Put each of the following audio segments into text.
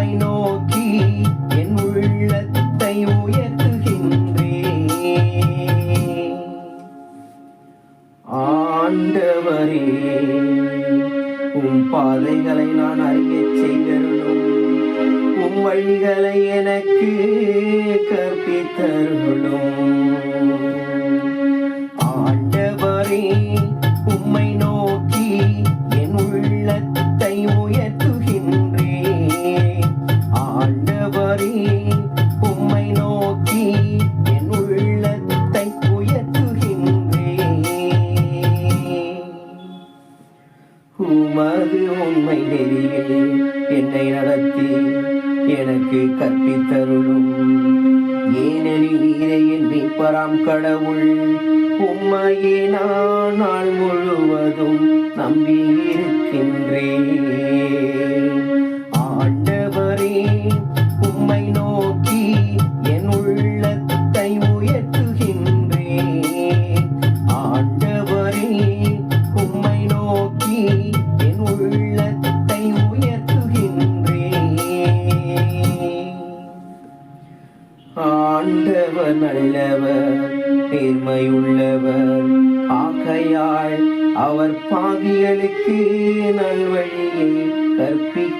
உம்மை நோக்கி என் உள்ளத்தை உயர்த்துகின்றேன். ஆண்டவரே உம் பாதைகளை நான் அறிய செய்தருளும் உம் வழிகளை எனக்கு கற்பித்தருளும். உமது உண்மை நெறியில் என்னை நடத்தி எனக்கு கற்பித்தருளும். ஏனெனில் நீரே மீட்பராம் கடவுள்? உம்மையே நான் நாள் முழுவதும் நம்பியிருக்கின்றேன் ஆண்டவர் நல்லவர் நேர்மையுள்ளவர். ஆகையால் அவர் பாவிகளுக்கு நல்வழியை கற்பிக்கின்றார்.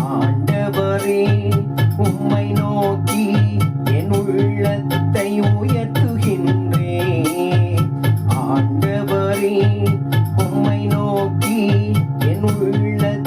ஆண்டவரே உம்மை நோக்கி என் உள்ளத்தை உயர்த்துகின்றேன். ஆண்டவரே உம்மை நோக்கி என் உள்ள